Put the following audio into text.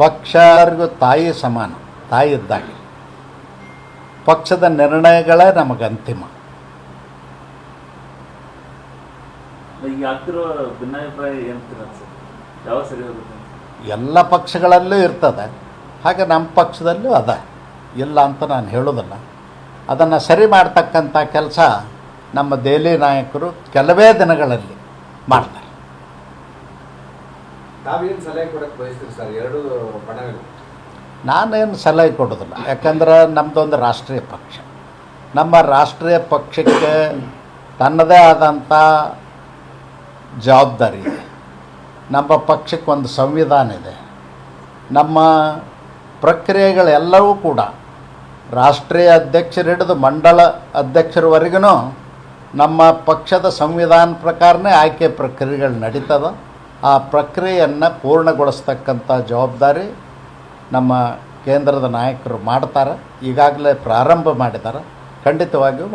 ಪಕ್ಷರಿಗೂ ತಾಯಿ ಸಮಾನ ತಾಯಿ ಇದ್ದಾಗೆ. ಪಕ್ಷದ ನಿರ್ಣಯಗಳೇ ನಮಗೆ ಅಂತಿಮ. ಎಲ್ಲ ಪಕ್ಷಗಳಲ್ಲೂ ಇರ್ತದೆ. ಹಾಗೆ ನಮ್ಮ ಪಕ್ಷದಲ್ಲೂ ಅದ. ಇಲ್ಲ ಅಂತ ನಾನು ಹೇಳೋದಿಲ್ಲ ಅದನ್ನು ಸರಿ ಮಾಡ್ತಕ್ಕಂಥ ಕೆಲಸ ನಮ್ಮ ದೆಹಲಿ ನಾಯಕರು ಕೆಲವೇ ದಿನಗಳಲ್ಲಿ ಮಾಡ್ತಾರೆ. ಸಲಹೆ ನಾನೇನು ಸಲಹೆ ಕೊಡೋದಿಲ್ಲ. ಯಾಕಂದ್ರೆ ನಮ್ಮದೊಂದು ರಾಷ್ಟ್ರೀಯ ಪಕ್ಷ. ನಮ್ಮ ರಾಷ್ಟ್ರೀಯ ಪಕ್ಷಕ್ಕೆ ತನ್ನದೇ ಆದಂಥ ಜವಾಬ್ದಾರಿ ಇದೆ. ನಮ್ಮ ಪಕ್ಷಕ್ಕೆ ಒಂದು ಸಂವಿಧಾನ ಇದೆ. ನಮ್ಮ ಪ್ರಕ್ರಿಯೆಗಳೆಲ್ಲವೂ ಕೂಡ ರಾಷ್ಟ್ರೀಯ ಅಧ್ಯಕ್ಷರು ಹಿಡಿದು ಮಂಡಲ ಅಧ್ಯಕ್ಷರವರೆಗೂ ನಮ್ಮ ಪಕ್ಷದ ಸಂವಿಧಾನ ಪ್ರಕಾರನೇ ಆಯ್ಕೆ ಪ್ರಕ್ರಿಯೆಗಳು ನಡೀತದ. ಆ ಪ್ರಕ್ರಿಯೆಯನ್ನು ಪೂರ್ಣಗೊಳಿಸ್ತಕ್ಕಂಥ ಜವಾಬ್ದಾರಿ ನಮ್ಮ ಕೇಂದ್ರದ ನಾಯಕರು ಮಾಡ್ತಾರೆ. ಈಗಾಗಲೇ ಪ್ರಾರಂಭ ಮಾಡಿದ್ದಾರೆ ಖಂಡಿತವಾಗಿಯೂ